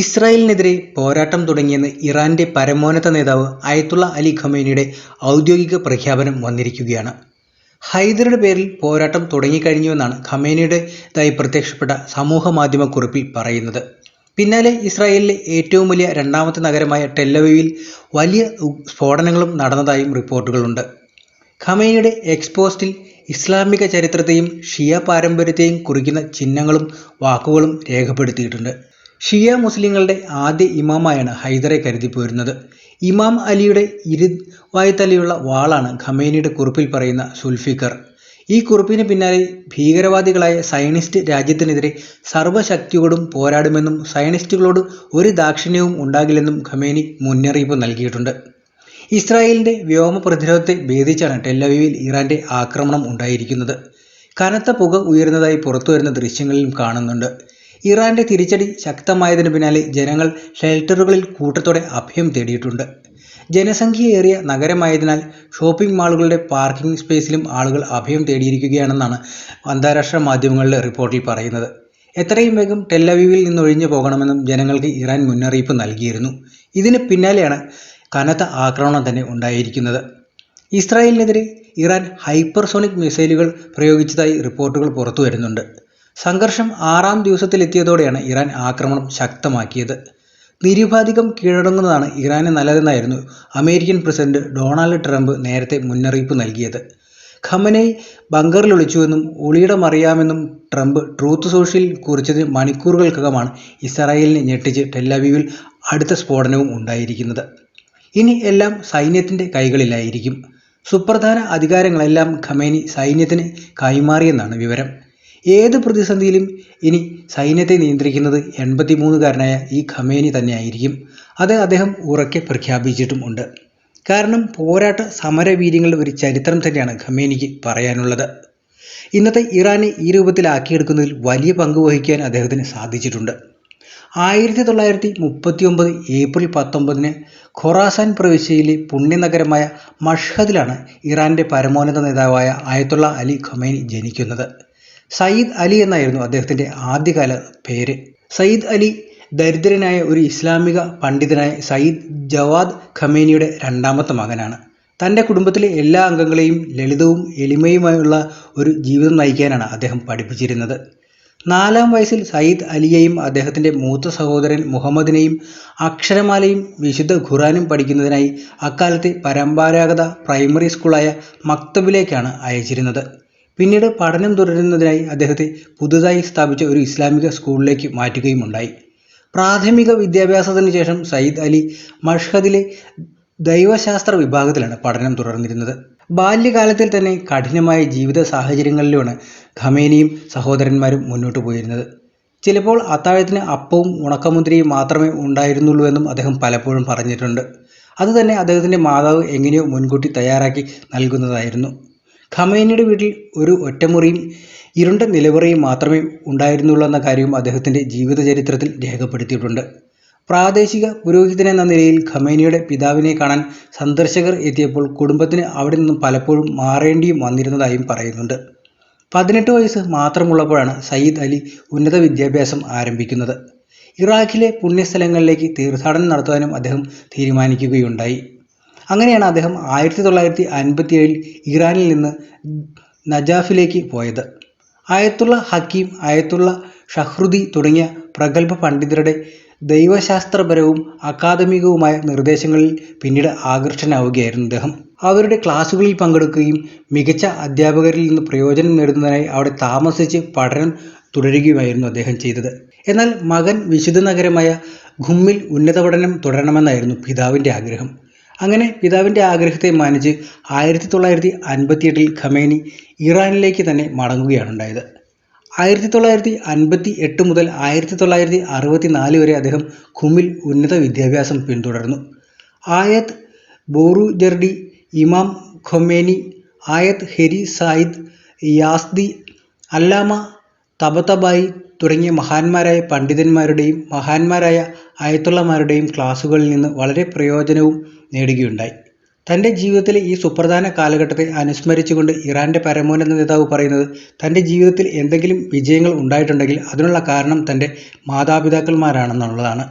ഇസ്രായേലിനെതിരെ പോരാട്ടം തുടങ്ങിയെന്ന് ഇറാന്റെ പരമോന്നത നേതാവ് അയത്തുള്ള അലി ഖമേനിയുടെ ഔദ്യോഗിക പ്രഖ്യാപനം വന്നിരിക്കുകയാണ്. ഹൈദറുടെ പേരിൽ പോരാട്ടം തുടങ്ങിക്കഴിഞ്ഞുവെന്നാണ് ഖമേനിയുടേതായി പ്രത്യക്ഷപ്പെട്ട സമൂഹമാധ്യമ കുറിപ്പിൽ പറയുന്നത്. പിന്നാലെ ഇസ്രായേലിലെ ഏറ്റവും വലിയ രണ്ടാമത്തെ നഗരമായ ടെല്ലവീവിൽ വലിയ സ്ഫോടനങ്ങളും നടന്നതായും റിപ്പോർട്ടുകളുണ്ട്. ഖമേനിയുടെ എക്സ്പോസ്റ്റിൽ ഇസ്ലാമിക ചരിത്രത്തെയും ഷിയ പാരമ്പര്യത്തെയും കുറിക്കുന്ന ചിഹ്നങ്ങളും വാക്കുകളും രേഖപ്പെടുത്തിയിട്ടുണ്ട്. ഷിയ മുസ്ലിങ്ങളുടെ ആദ്യ ഇമാമായാണ് ഹൈദറെ കരുതിപ്പോരുന്നത് ഇമാം അലിയുടെ ഇരുവായ്ത്തലയുള്ള വാളാണ് ഖമേനിയുടെ കുറിപ്പിൽ പറയുന്ന സുൽഫിക്കർ ഈ കുറിപ്പിന് പിന്നാലെ ഭീകരവാദികളായ സയനിസ്റ്റ് രാജ്യത്തിനെതിരെ സർവശക്തിയോടും പോരാടുമെന്നും സയനിസ്റ്റുകളോട് ഒരു ദാക്ഷിണ്യവും ഉണ്ടാകില്ലെന്നും ഖമേനി മുന്നറിയിപ്പ് നൽകിയിട്ടുണ്ട്. ഇസ്രായേലിന്റെ വ്യോമ പ്രതിരോധത്തെ ഭേദിച്ചാണ് ടെല്ലവീവിൽ ഇറാന്റെ ആക്രമണം ഉണ്ടായിരിക്കുന്നത്. കനത്ത പുക ഉയരുന്നതായി പുറത്തുവരുന്ന ദൃശ്യങ്ങളിലും കാണുന്നുണ്ട്. ഇറാന്റെ തിരിച്ചടി ശക്തമായതിനു പിന്നാലെ ജനങ്ങൾ ഷെൽട്ടറുകളിൽ കൂട്ടത്തോടെ അഭയം തേടിയിട്ടുണ്ട്. ജനസംഖ്യയേറിയ നഗരമായതിനാൽ ഷോപ്പിംഗ് മാളുകളുടെ പാർക്കിംഗ് സ്പേസിലും ആളുകൾ അഭയം തേടിയിരിക്കുകയാണെന്നാണ് അന്താരാഷ്ട്ര മാധ്യമങ്ങളുടെ റിപ്പോർട്ടിൽ പറയുന്നത്. എത്രയും വേഗം ടെല്ലവീവിൽ നിന്ന് ഒഴിഞ്ഞു പോകണമെന്നും ജനങ്ങൾക്ക് ഇറാൻ മുന്നറിയിപ്പ് നൽകിയിരുന്നു. ഇതിന് പിന്നാലെയാണ് കനത്ത ആക്രമണം തന്നെ ഉണ്ടായിരിക്കുന്നത്. ഇസ്രായേലിനെതിരെ ഇറാൻ ഹൈപ്പർസോണിക് മിസൈലുകൾ പ്രയോഗിച്ചതായി റിപ്പോർട്ടുകൾ പുറത്തു വരുന്നുണ്ട് സംഘർഷം ആറാം ദിവസത്തിലെത്തിയതോടെയാണ് ഇറാൻ ആക്രമണം ശക്തമാക്കിയത്. നിരുപാധികം കീഴടങ്ങുന്നതാണ് ഇറാന് നല്ലതെന്നായിരുന്നു അമേരിക്കൻ പ്രസിഡന്റ് ഡൊണാൾഡ് ട്രംപ് നേരത്തെ മുന്നറിയിപ്പ് നൽകിയത്. ഖമനൈ ബങ്കറിൽ ഒളിച്ചുവെന്നും ഒളിയിടം അറിയാമെന്നും ട്രംപ് ട്രൂത്ത് സോഷ്യൽ കുറിച്ചതിന് മണിക്കൂറുകൾക്കകമാണ് ഇസ്രായേലിനെ ഞെട്ടിച്ച് ടെല്ലവീവിൽ അടുത്ത സ്ഫോടനവും ഉണ്ടായിരിക്കുന്നത്. ഇനി എല്ലാം സൈന്യത്തിന്റെ കൈകളിലായിരിക്കും. സുപ്രധാന അധികാരങ്ങളെല്ലാം ഖമേനി സൈന്യത്തിന് കൈമാറിയെന്നാണ് വിവരം. ഏത് പ്രതിസന്ധിയിലും ഇനി സൈന്യത്തെ നിയന്ത്രിക്കുന്നത് എൺപത്തിമൂന്നുകാരനായ ഈ ഖമേനി തന്നെയായിരിക്കും. അത് അദ്ദേഹം ഉറക്കെ പ്രഖ്യാപിച്ചിട്ടും ഉണ്ട്. കാരണം പോരാട്ട സമരവീര്യങ്ങളുടെ ഒരു ചരിത്രം തന്നെയാണ് ഖമേനിക്ക് പറയാനുള്ളത്. ഇന്നത്തെ ഇറാനെ ഈ രൂപത്തിലാക്കിയെടുക്കുന്നതിൽ വലിയ പങ്ക് വഹിക്കാൻ അദ്ദേഹത്തിന് സാധിച്ചിട്ടുണ്ട്. ആയിരത്തി തൊള്ളായിരത്തി മുപ്പത്തി ഒമ്പത് ഏപ്രിൽ പത്തൊമ്പതിന് ഖൊറാസാൻ പ്രവിശ്യയിലെ പുണ്യനഗരമായ മഷ്ഹദിലാണ് ഇറാന്റെ പരമോന്നത നേതാവായ ആയത്തുള്ള അലി ഖമേനി ജനിക്കുന്നത്. സയ്യിദ് അലി എന്നായിരുന്നു അദ്ദേഹത്തിന്റെ ആദ്യകാല പേര്. സയ്യിദ് അലി ദരിദ്രനായ ഒരു ഇസ്ലാമിക പണ്ഡിതനായ സയ്യിദ് ജവാദ് ഖമേനിയുടെ രണ്ടാമത്തെ മകനാണ്. തന്റെ കുടുംബത്തിലെ എല്ലാ അംഗങ്ങളെയും ലളിതവും എളിമയുമായുള്ള ഒരു ജീവിതം നയിക്കാനാണ് അദ്ദേഹം പഠിപ്പിച്ചിരുന്നത്. നാലാം വയസ്സിൽ സയ്യിദ് അലിയെയും അദ്ദേഹത്തിന്റെ മൂത്ത സഹോദരൻ മുഹമ്മദിനെയും അക്ഷരമാലയും വിശുദ്ധ ഖുറാനും പഠിക്കുന്നതിനായി അക്കാലത്തെ പരമ്പരാഗത പ്രൈമറി സ്കൂളായ മക്തബിലേക്കാണ് അയച്ചിരുന്നത്. പിന്നീട് പഠനം തുടരുന്നതിനായി അദ്ദേഹത്തെ പുതുതായി സ്ഥാപിച്ച ഒരു ഇസ്ലാമിക സ്കൂളിലേക്ക് മാറ്റുകയുമുണ്ടായി. പ്രാഥമിക വിദ്യാഭ്യാസത്തിന് ശേഷം സയ്യിദ് അലി മഷ്ഹദിലെ ദൈവശാസ്ത്ര വിഭാഗത്തിലാണ് പഠനം തുടർന്നിരുന്നത്. ബാല്യകാലത്തിൽ തന്നെ കഠിനമായ ജീവിത സാഹചര്യങ്ങളിലുമാണ് ഖമേനിയും സഹോദരന്മാരും മുന്നോട്ട് പോയിരുന്നത്. ചിലപ്പോൾ അത്താഴത്തിന് അപ്പവും ഉണക്കമുന്തിരിയും മാത്രമേ ഉണ്ടായിരുന്നുള്ളൂ എന്നും അദ്ദേഹം പലപ്പോഴും പറഞ്ഞിട്ടുണ്ട്. അതുതന്നെ അദ്ദേഹത്തിന്റെ മാതാവ് എങ്ങനെയോ മുൻകൂട്ടി തയ്യാറാക്കി നൽകുന്നതായിരുന്നു. ഖമേനിയുടെ വീട്ടിൽ ഒരു ഒറ്റമുറിയും ഇരുണ്ട നിലവറയും മാത്രമേ ഉണ്ടായിരുന്നുള്ളൂ എന്ന കാര്യവും അദ്ദേഹത്തിന്റെ ജീവിത ചരിത്രത്തിൽ രേഖപ്പെടുത്തിയിട്ടുണ്ട്. പ്രാദേശിക പുരോഹിതനെന്ന നിലയിൽ ഖമേനിയുടെ പിതാവിനെ കാണാൻ സന്ദർശകർ എത്തിയപ്പോൾ കുടുംബത്തിന് അവിടെ നിന്നും പലപ്പോഴും മാറേണ്ടിയും വന്നിരുന്നതായും പറയുന്നുണ്ട്. പതിനെട്ട് വയസ്സ് മാത്രമുള്ളപ്പോഴാണ് സയ്യിദ് അലി ഉന്നത വിദ്യാഭ്യാസം ആരംഭിക്കുന്നത്. ഇറാഖിലെ പുണ്യസ്ഥലങ്ങളിലേക്ക് തീർത്ഥാടനം നടത്താനും അദ്ദേഹം തീരുമാനിക്കുകയുണ്ടായി. അങ്ങനെയാണ് അദ്ദേഹം ആയിരത്തി തൊള്ളായിരത്തി അൻപത്തി ഏഴിൽ ഇറാനിൽ നിന്ന് നജാഫിലേക്ക് പോയത്. ആയത്തുള്ള ഹക്കീം ആയത്തുള്ള ഷഹ്റുദി തുടങ്ങിയ പ്രഗത്ഭ പണ്ഡിതരുടെ ദൈവശാസ്ത്രപരവും അക്കാദമികവുമായ നിർദ്ദേശങ്ങളിൽ പിന്നീട് ആകർഷനാവുകയായിരുന്നു അദ്ദേഹം. അവരുടെ ക്ലാസ്സുകളിൽ പങ്കെടുക്കുകയും മികച്ച അധ്യാപകരിൽ നിന്ന് പ്രയോജനം നേടുന്നതിനായി അവിടെ താമസിച്ച് പഠനം തുടരുകയുമായിരുന്നു അദ്ദേഹം ചെയ്തത്. എന്നാൽ മകൻ വിശുദ്ധ നഗരമായ ഖുമ്മിൽ ഉന്നത പഠനം തുടരണമെന്നായിരുന്നു പിതാവിന്റെ ആഗ്രഹം. അങ്ങനെ പിതാവിന്റെ ആഗ്രഹത്തെ മാനിച്ച് ആയിരത്തി തൊള്ളായിരത്തി അൻപത്തിയെട്ടിൽ ഖമേനി ഇറാനിലേക്ക് തന്നെ മടങ്ങുകയാണ് ഉണ്ടായത്. ആയിരത്തി തൊള്ളായിരത്തി അൻപത്തി എട്ട് മുതൽ ആയിരത്തി തൊള്ളായിരത്തി അറുപത്തി നാല് വരെ അദ്ദേഹം ഖുമിൽ ഉന്നത വിദ്യാഭ്യാസം പിന്തുടർന്നു. ആയത് ബോറുജർഡി ഇമാം ഖൊമേനി ആയത് ഹെരി സായിദ് യാസ്ദി അല്ലാമ തബതബായി തുടങ്ങിയ മഹാന്മാരായ പണ്ഡിതന്മാരുടെയും മഹാന്മാരായ ആയത്തുള്ളമാരുടെയും ക്ലാസ്സുകളിൽ നിന്ന് വളരെ പ്രയോജനവും നേടുകയുണ്ടായി. തന്റെ ജീവിതത്തിലെ ഈ സുപ്രധാന കാലഘട്ടത്തെ അനുസ്മരിച്ചുകൊണ്ട് ഇറാന്റെ പരമോന്നത നേതാവ് പറയുന്നത് തന്റെ ജീവിതത്തിൽ എന്തെങ്കിലും വിജയങ്ങൾ ഉണ്ടായിട്ടുണ്ടെങ്കിൽ അതിനുള്ള കാരണം തന്റെ മാതാപിതാക്കന്മാരാണെന്നുള്ളതാണ്.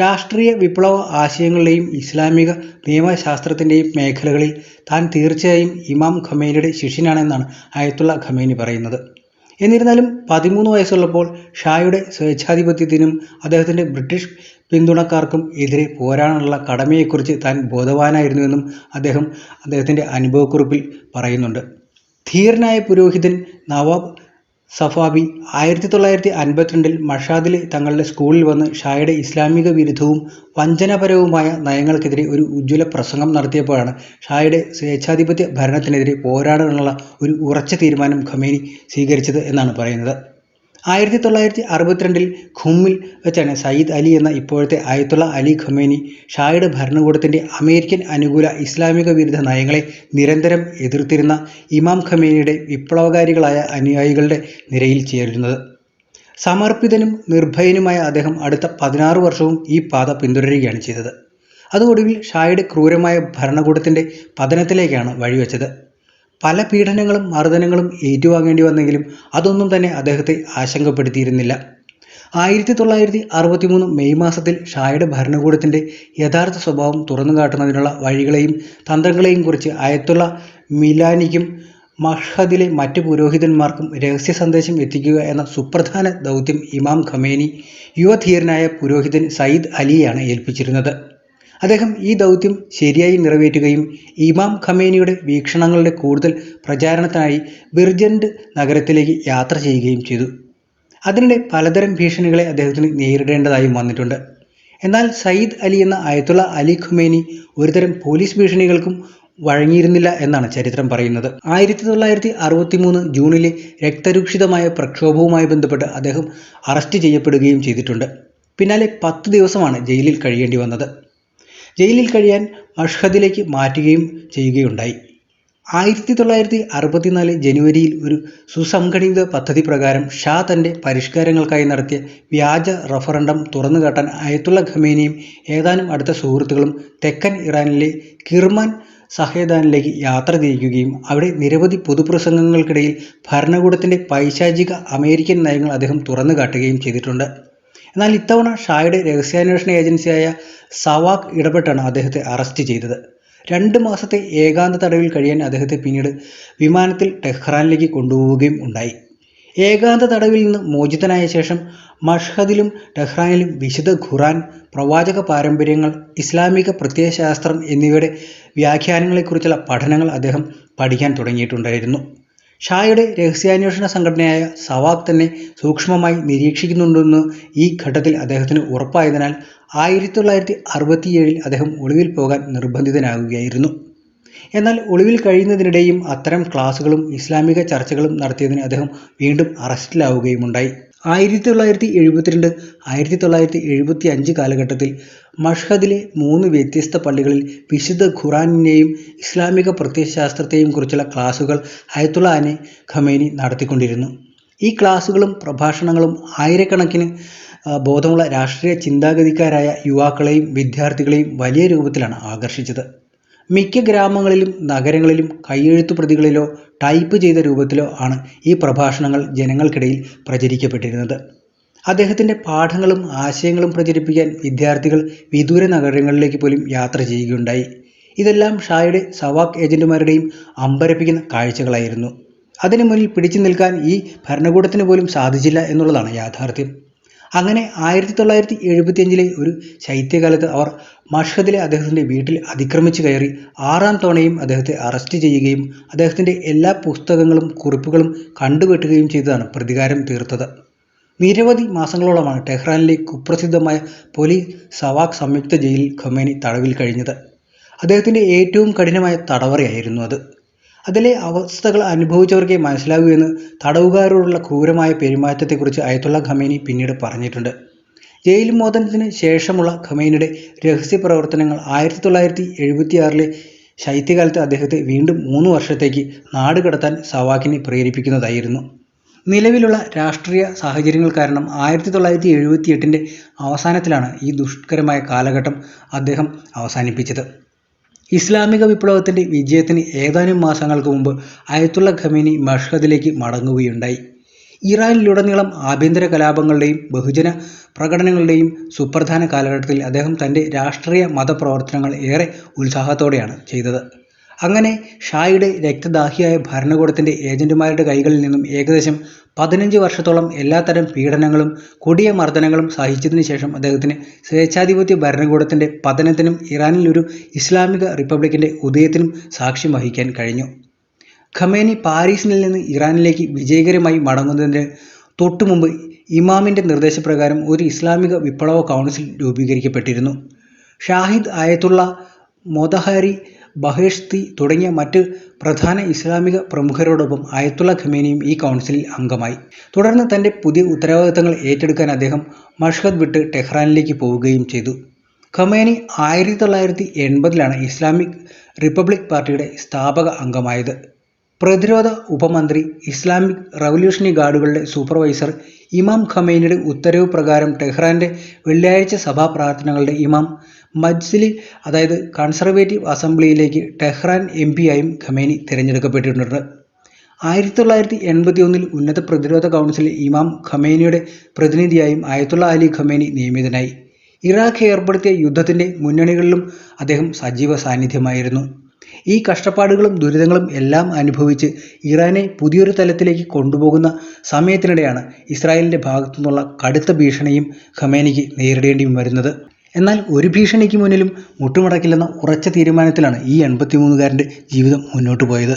രാഷ്ട്രീയ വിപ്ലവ ആശയങ്ങളുടെയും ഇസ്ലാമിക നിയമശാസ്ത്രത്തിന്റെയും മേഖലകളിൽ താൻ തീർച്ചയായും ഇമാം ഖമേനിയുടെ ശിഷ്യനാണെന്നാണ് അയത്തുള്ള ഖമേനി പറയുന്നത്. എന്നിരുന്നാലും പതിമൂന്ന് വയസ്സുള്ളപ്പോൾ ഷായുടെ സ്വേച്ഛാധിപത്യത്തിനും അദ്ദേഹത്തിന്റെ ബ്രിട്ടീഷ് പിന്തുണക്കാർക്കും എതിരെ പോരാടാനുള്ള കടമയെക്കുറിച്ച് താൻ ബോധവാനായിരുന്നുവെന്നും അദ്ദേഹം അദ്ദേഹത്തിന്റെ അനുഭവക്കുറിപ്പിൽ പറയുന്നുണ്ട്. ധീരനായ പുരോഹിതൻ നവാബ് സഫാബി ആയിരത്തി തൊള്ളായിരത്തി അൻപത്തിരണ്ടിൽ മഷാദിലെ തങ്ങളുടെ സ്കൂളിൽ വന്ന് ഷായുടെ ഇസ്ലാമിക വിരുദ്ധവും വഞ്ചനാപരവുമായ നയങ്ങൾക്കെതിരെ ഒരു ഉജ്ജ്വല പ്രസംഗം നടത്തിയപ്പോഴാണ് ഷായുടെ സ്വേച്ഛാധിപത്യ ഭരണത്തിനെതിരെ പോരാടാനുള്ള ഒരു ഉറച്ച തീരുമാനം ഖമേനി സ്വീകരിച്ചത് എന്നാണ് പറയുന്നത്. ആയിരത്തി തൊള്ളായിരത്തി അറുപത്തിരണ്ടിൽ ഖുമ്മിൽ വെച്ചാണ് സയ്യിദ് അലി എന്ന ഇപ്പോഴത്തെ ആയത്തുള്ള അലി ഖമേനി ഷായുടെ ഭരണകൂടത്തിന്റെ അമേരിക്കൻ അനുകൂല ഇസ്ലാമിക വിരുദ്ധ നയങ്ങളെ നിരന്തരം എതിർത്തിരുന്ന ഇമാം ഖമേനിയുടെ വിപ്ലവകാരികളായ അനുയായികളുടെ നിരയിൽ ചേരുന്നത്. സമർപ്പിതനും നിർഭയനുമായ അദ്ദേഹം അടുത്ത പതിനാറ് വർഷവും ഈ പാത പിന്തുടരുകയാണ് ചെയ്തത്. അതൊടുവിൽ ഷായുടെ ക്രൂരമായ ഭരണകൂടത്തിന്റെ പതനത്തിലേക്കാണ് വഴിവെച്ചത്. പല പീഡനങ്ങളും മർദ്ദനങ്ങളും ഏറ്റുവാങ്ങേണ്ടി വന്നെങ്കിലും അതൊന്നും തന്നെ അദ്ദേഹത്തെ ആശങ്കപ്പെടുത്തിയിരുന്നില്ല. ആയിരത്തി തൊള്ളായിരത്തി അറുപത്തി മൂന്ന് മെയ് മാസത്തിൽ ഷായുടെ ഭരണകൂടത്തിന്റെ യഥാർത്ഥ സ്വഭാവം തുറന്നു കാട്ടുന്നതിനുള്ള വഴികളെയും തന്ത്രങ്ങളെയും കുറിച്ച് അയത്തുള്ള മിലാനിക്കും മഷ്ഹദിലെ മറ്റ് പുരോഹിതന്മാർക്കും രഹസ്യ സന്ദേശം എത്തിക്കുക എന്ന സുപ്രധാന ദൗത്യം ഇമാം ഖമേനി യുവധീരനായ പുരോഹിതൻ സയ്യിദ് അലിയാണ് ഏൽപ്പിച്ചിരുന്നത്. അദ്ദേഹം ഈ ദൗത്യം ശരിയായി നിറവേറ്റുകയും ഇമാം ഖമേനിയുടെ വീക്ഷണങ്ങളുടെ കൂടുതൽ പ്രചാരണത്തിനായി ബിർജൻഡ് നഗരത്തിലേക്ക് യാത്ര ചെയ്യുകയും ചെയ്തു. അതിനിടെ പലതരം ഭീഷണികളെ അദ്ദേഹത്തിന് നേരിടേണ്ടതായും വന്നിട്ടുണ്ട്. എന്നാൽ സയ്യിദ് അലി എന്ന അയത്തുള്ള അലി ഖുമേനി ഒരുതരം പോലീസ് ഭീഷണികൾക്കും വഴങ്ങിയിരുന്നില്ല എന്നാണ് ചരിത്രം പറയുന്നത്. ആയിരത്തി തൊള്ളായിരത്തി അറുപത്തി മൂന്ന് ജൂണിലെ രക്തരൂക്ഷിതമായ പ്രക്ഷോഭവുമായി ബന്ധപ്പെട്ട് അദ്ദേഹം അറസ്റ്റ് ചെയ്യപ്പെടുകയും ചെയ്തിട്ടുണ്ട്. പിന്നാലെ പത്ത് ദിവസമാണ് ജയിലിൽ കഴിയേണ്ടി വന്നത്. ജയിലിൽ കഴിയാൻ അഷ്ഹദിലേക്ക് മാറ്റുകയും ചെയ്യുകയുണ്ടായി. ആയിരത്തി തൊള്ളായിരത്തി അറുപത്തിനാല് ജനുവരിയിൽ ഒരു സുസംഘടിത പദ്ധതി പ്രകാരം ഷാ തന്റെ പരിഷ്കാരങ്ങൾക്കായി നടത്തിയ വ്യാജ റഫറണ്ടം തുറന്നു തുറന്നുകാട്ടാൻ അയത്തുള്ള ഖമേനിയും ഏതാനും അടുത്ത സുഹൃത്തുക്കളും തെക്കൻ ഇറാനിലെ കിർമാൻ സഹേദാനിലേക്ക് യാത്ര തിരിക്കുകയും അവിടെ നിരവധി പൊതുപ്രസംഗങ്ങൾക്കിടയിൽ ഭരണകൂടത്തിന്റെ പൈശാചിക അമേരിക്കൻ നയങ്ങൾ അദ്ദേഹം തുറന്നു കാട്ടുകയും ചെയ്തിട്ടുണ്ട്. എന്നാൽ ഇത്തവണ ഷായുടെ രഹസ്യാന്വേഷണ ഏജൻസിയായ സവാക് ഇടപെട്ടാണ് അദ്ദേഹത്തെ അറസ്റ്റ് ചെയ്തത്. രണ്ട് മാസത്തെ ഏകാന്ത തടവിൽ കഴിയാൻ അദ്ദേഹത്തെ പിന്നീട് വിമാനത്തിൽ ടെഹ്റാനിലേക്ക് കൊണ്ടുപോവുകയും ഉണ്ടായി. ഏകാന്ത തടവിൽ നിന്ന് മോചിതനായ ശേഷം മഷ്ഹദിലും ടെഹ്റാനിലും വിശുദ്ധ ഖുറാൻ പ്രവാചക പാരമ്പര്യങ്ങൾ ഇസ്ലാമിക പ്രത്യയശാസ്ത്രം എന്നിവയുടെ വ്യാഖ്യാനങ്ങളെക്കുറിച്ചുള്ള പഠനങ്ങൾ അദ്ദേഹം പഠിക്കാൻ തുടങ്ങിയിട്ടുണ്ടായിരുന്നു. ഷായുടെ രഹസ്യാന്വേഷണ സംഘടനയായ സവാക് തന്നെ സൂക്ഷ്മമായി നിരീക്ഷിക്കുന്നുണ്ടെന്ന് ഈ ഘട്ടത്തിൽ അദ്ദേഹത്തിന് ഉറപ്പായതിനാൽ ആയിരത്തി തൊള്ളായിരത്തി അറുപത്തിയേഴിൽ അദ്ദേഹം ഒളിവിൽ പോകാൻ നിർബന്ധിതനാകുകയായിരുന്നു. എന്നാൽ ഒളിവിൽ കഴിയുന്നതിനിടെയും അത്തരം ക്ലാസുകളും ഇസ്ലാമിക ചർച്ചകളും നടത്തിയതിന് അദ്ദേഹം വീണ്ടും അറസ്റ്റിലാവുകയുമുണ്ടായി. ആയിരത്തി തൊള്ളായിരത്തി എഴുപത്തിരണ്ട് ആയിരത്തി തൊള്ളായിരത്തി എഴുപത്തി അഞ്ച് കാലഘട്ടത്തിൽ മഷ്ഹദിലെ മൂന്ന് വ്യത്യസ്ത പള്ളികളിൽ വിശുദ്ധ ഖുറാനിനെയും ഇസ്ലാമിക പ്രത്യയശാസ്ത്രത്തെയും കുറിച്ചുള്ള ക്ലാസുകൾ അയത്തുള്ള അനെ ഖമേനി നടത്തിക്കൊണ്ടിരുന്നു. ഈ ക്ലാസുകളും പ്രഭാഷണങ്ങളും ആയിരക്കണക്കിന് ബോധമുള്ള രാഷ്ട്രീയ ചിന്താഗതിക്കാരായ യുവാക്കളെയും വിദ്യാർത്ഥികളെയും വലിയ രൂപത്തിലാണ് ആകർഷിച്ചത്. മിക്ക ഗ്രാമങ്ങളിലും നഗരങ്ങളിലും കൈയെഴുത്തു പ്രതികളിലോ ടൈപ്പ് ചെയ്ത രൂപത്തിലോ ആണ് ഈ പ്രഭാഷണങ്ങൾ ജനങ്ങൾക്കിടയിൽ പ്രചരിക്കപ്പെട്ടിരുന്നത്. അദ്ദേഹത്തിന്റെ പാഠങ്ങളും ആശയങ്ങളും പ്രചരിപ്പിക്കാൻ വിദ്യാർത്ഥികൾ വിദൂര നഗരങ്ങളിലേക്ക് പോലും യാത്ര ചെയ്യുകയുണ്ടായി. ഇതെല്ലാം ഷായുടെ സവാക് ഏജന്റുമാരുടെയും അമ്പരപ്പിക്കുന്ന കാഴ്ചകളായിരുന്നു. അതിനു മുന്നിൽ പിടിച്ചു നിൽക്കാൻ ഈ ഭരണകൂടത്തിന് പോലും സാധിച്ചില്ല എന്നുള്ളതാണ് യാഥാർത്ഥ്യം. അങ്ങനെ ആയിരത്തി തൊള്ളായിരത്തി എഴുപത്തിയഞ്ചിലെ ഒരു ശൈത്യകാലത്ത് അവർ മഷ്ഹദിലെ അദ്ദേഹത്തിന്റെ വീട്ടിൽ അതിക്രമിച്ചു കയറി ആറാം തവണയും അദ്ദേഹത്തെ അറസ്റ്റ് ചെയ്യുകയും അദ്ദേഹത്തിന്റെ എല്ലാ പുസ്തകങ്ങളും കുറിപ്പുകളും കണ്ടുകെട്ടുകയും ചെയ്തതാണ് പ്രതികാരം തീർത്തത്. നിരവധി മാസങ്ങളോളമാണ് ടെഹ്റാനിലെ കുപ്രസിദ്ധമായ പൊലി സവാക് സംയുക്ത ജയിലിൽ ഖമേനി തടവിൽ കഴിഞ്ഞത്. അദ്ദേഹത്തിന്റെ ഏറ്റവും കഠിനമായ തടവറയായിരുന്നു അത്. അതിലെ അവസ്ഥകൾ അനുഭവിച്ചവർക്കേ മനസ്സിലാകൂ എന്ന് തടവുകാരോടുള്ള ക്രൂരമായ പെരുമാറ്റത്തെക്കുറിച്ച് അയത്തുള്ള ഖമേനി പിന്നീട് പറഞ്ഞിട്ടുണ്ട്. ജയിൽ മോചനത്തിന് ശേഷമുള്ള ഖമേനിയുടെ രഹസ്യ പ്രവർത്തനങ്ങൾ ആയിരത്തി തൊള്ളായിരത്തി എഴുപത്തിയാറിലെ ശൈത്യകാലത്ത് അദ്ദേഹത്തെ വീണ്ടും മൂന്ന് വർഷത്തേക്ക് നാട് കടത്താൻ സവാക്കിനെ പ്രേരിപ്പിക്കുന്നതായിരുന്നു. നിലവിലുള്ള രാഷ്ട്രീയ സാഹചര്യങ്ങൾ കാരണം ആയിരത്തി തൊള്ളായിരത്തി എഴുപത്തി എട്ടിന്റെ അവസാനത്തിലാണ് ഈ ദുഷ്കരമായ കാലഘട്ടം അദ്ദേഹം അവസാനിപ്പിച്ചത്. ഇസ്ലാമിക വിപ്ലവത്തിന്റെ വിജയത്തിന് ഏതാനും മാസങ്ങൾക്ക് മുമ്പ് അയത്തുള്ള ഖമീനി മഷ്ഹദിലേക്ക് മടങ്ങുകയുണ്ടായി. ഇറാനിലുടനീളം ആഭ്യന്തര കലാപങ്ങളുടെയും ബഹുജന പ്രകടനങ്ങളുടെയും സുപ്രധാന കാലഘട്ടത്തിൽ അദ്ദേഹം തന്റെ രാഷ്ട്രീയ മതപ്രവർത്തനങ്ങൾ ഏറെ ഉത്സാഹത്തോടെയാണ് ചെയ്തത്. അങ്ങനെ ഷായുടെ രക്തദാഹിയായ ഭരണകൂടത്തിന്റെ ഏജന്റുമാരുടെ കൈകളിൽ നിന്നും ഏകദേശം പതിനഞ്ച് വർഷത്തോളം എല്ലാത്തരം പീഡനങ്ങളും കൊടിയ മർദ്ദനങ്ങളും സഹിച്ചതിനു ശേഷം അദ്ദേഹത്തിന് സ്വേച്ഛാധിപത്യ ഭരണകൂടത്തിന്റെ പതനത്തിനും ഇറാനിൽ ഒരു ഇസ്ലാമിക റിപ്പബ്ലിക്കിന്റെ ഉദയത്തിനും സാക്ഷ്യം വഹിക്കാൻ കഴിഞ്ഞു. ഖമേനി പാരീസിൽ നിന്ന് ഇറാനിലേക്ക് വിജയകരമായി മടങ്ങുന്നതിന് തൊട്ടുമുമ്പ് ഇമാമിന്റെ നിർദ്ദേശപ്രകാരം ഒരു ഇസ്ലാമിക വിപ്ലവ കൗൺസിൽ രൂപീകരിക്കപ്പെട്ടിരുന്നു. ഷാഹിദ് ആയത്തുള്ള മൊതഹാരി ബഹേഷ്തി തുടങ്ങിയ മറ്റ് പ്രധാന ഇസ്ലാമിക പ്രമുഖരോടൊപ്പം ആയത്തുള്ള ഖമേനിയും ഈ കൗൺസിലിൽ അംഗമായി. തുടർന്ന് തന്റെ പുതിയ ഉത്തരവാദിത്തങ്ങൾ ഏറ്റെടുക്കാൻ അദ്ദേഹം മഷ്ഹദ് വിട്ട് ടെഹ്റാനിലേക്ക് പോവുകയും ചെയ്തു. ഖമേനി ആയിരത്തി തൊള്ളായിരത്തി എൺപതിലാണ് ഇസ്ലാമിക് റിപ്പബ്ലിക് പാർട്ടിയുടെ സ്ഥാപക അംഗമായത്. പ്രതിരോധ ഉപമന്ത്രി ഇസ്ലാമിക് റവല്യൂഷണറി ഗാർഡുകളുടെ സൂപ്പർവൈസർ ഇമാം ഖമേനിയുടെ ഉത്തരവ് പ്രകാരം ടെഹ്റാന്റെ വെള്ളിയാഴ്ച സഭാ പ്രാർത്ഥനകളുടെ ഇമാം മജ്സിലി അതായത് കൺസർവേറ്റീവ് അസംബ്ലിയിലേക്ക് ടെഹ്റാൻ എം ആയും ഖമേനി തിരഞ്ഞെടുക്കപ്പെട്ടിട്ടുണ്ട്. ആയിരത്തി തൊള്ളായിരത്തി എൺപത്തി ഒന്നിൽ ഉന്നത പ്രതിരോധ കൗൺസിലിൽ ഇമാം ഖമേനിയുടെ പ്രതിനിധിയായും ആയത്തുള്ള അലി ഖമേനി നിയമിതനായി. ഇറാഖ് ഏർപ്പെടുത്തിയ യുദ്ധത്തിന്റെ മുന്നണികളിലും അദ്ദേഹം സജീവ സാന്നിധ്യമായിരുന്നു. ഈ കഷ്ടപ്പാടുകളും ദുരിതങ്ങളും എല്ലാം അനുഭവിച്ച് ഇറാനെ പുതിയൊരു തലത്തിലേക്ക് കൊണ്ടുപോകുന്ന സമയത്തിനിടെയാണ് ഇസ്രായേലിന്റെ ഭാഗത്തു നിന്നുള്ള കടുത്ത ഭീഷണിയും ഖമേനിക്ക് നേരിടേണ്ടിയും വരുന്നത്. എന്നാൽ ഒരു ഭീഷണിക്ക് മുന്നിലും മുട്ടുമടക്കില്ലെന്ന ഉറച്ച തീരുമാനത്തിലാണ് ഈ എൺപത്തിമൂന്നുകാരന്റെ ജീവിതം മുന്നോട്ട് പോയത്.